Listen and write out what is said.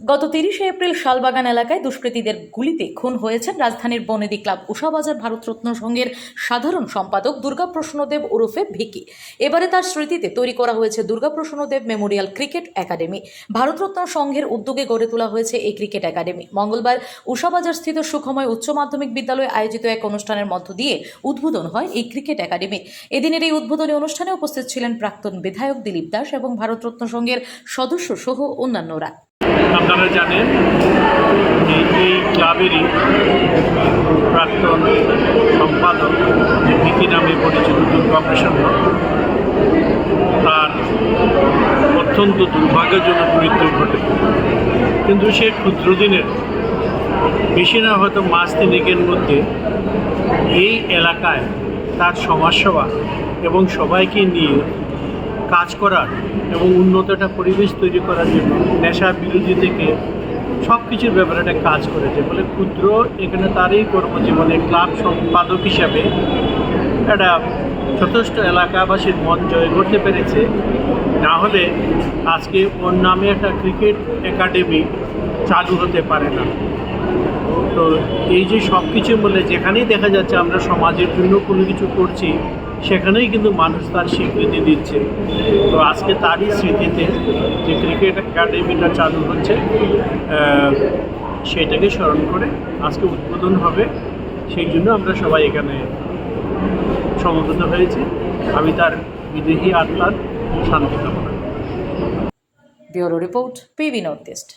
গত তিরিশে এপ্রিল শালবাগান এলাকায় দুষ্কৃতীদের গুলিতে খুন হয়েছেন রাজধানীর বনেদি ক্লাব উষাবাজার ভারতরত্ন সংঘের সাধারণ সম্পাদক দুর্গাপ্রসন্নদেব ওরফে ভিকি। এবারে তার স্মৃতিতে তৈরি করা হয়েছে Durgaprasannadeb memorial cricket academy. Bharatratna সংঘের উদ্যোগে গড়ে তোলা হয়েছে এই ক্রিকেট একাডেমি। মঙ্গলবার উষাবাজার স্থিত সুখময় উচ্চ মাধ্যমিক বিদ্যালয়ে আয়োজিত এক অনুষ্ঠানের মধ্য দিয়ে উদ্বোধন হয় এই ক্রিকেট একাডেমি। এদিনের এই উদ্বোধনী অনুষ্ঠানে উপস্থিত ছিলেন প্রাক্তন বিধায়ক দিলীপ দাস এবং ভারতরত্ন সংঘের সদস্য সহ অন্যান্যরা। আপনারা জানেন যে এই ক্লাবেরই প্রাক্তন সম্পাদক যে ভিকি নামে পরিচিত দুর্গাপ্রসন্ন তার অত্যন্ত দুর্ভাগ্যজনক মৃত্যু ঘটে। কিন্তু সে ক্ষুদ্র দিনের, বেশি না হয়তো মাস তিনেকের মধ্যে এই এলাকায় তার সমাজসেবা এবং সবাইকে নিয়ে কাজ করার এবং উন্নত একটা পরিবেশ তৈরি করার জন্য নেশা বিরোধী থেকে সব কিছুর ব্যাপারে একটা কাজ করেছে। বলে ক্ষুদ্র এখানে তারই কর্মজীবনে ক্লাব সম্পাদক হিসাবে একটা যথেষ্ট এলাকাবাসীর মন জয় করতে পেরেছে। না হলে আজকে ওর নামে একটা ক্রিকেট একাডেমি চালু হতে পারে না। তো এই যে সব কিছু বলে যেখানেই দেখা যাচ্ছে আমরা সমাজের জন্য কোনো কিছু করছি সেখানেই কিন্তু মানুষ তার স্বীকৃতি দিচ্ছে। তো আজকে তারই স্মৃতিতে যে ক্রিকেট একাডেমিটা চালু হচ্ছে সেটাকে স্মরণ করে আজকে উদ্বোধন হবে। সেই জন্য আমরা সবাই এখানে সমবেত হয়েছি। আমি তার বিদেহী আত্মার শান্তি কামনা। Bureau report PB north east.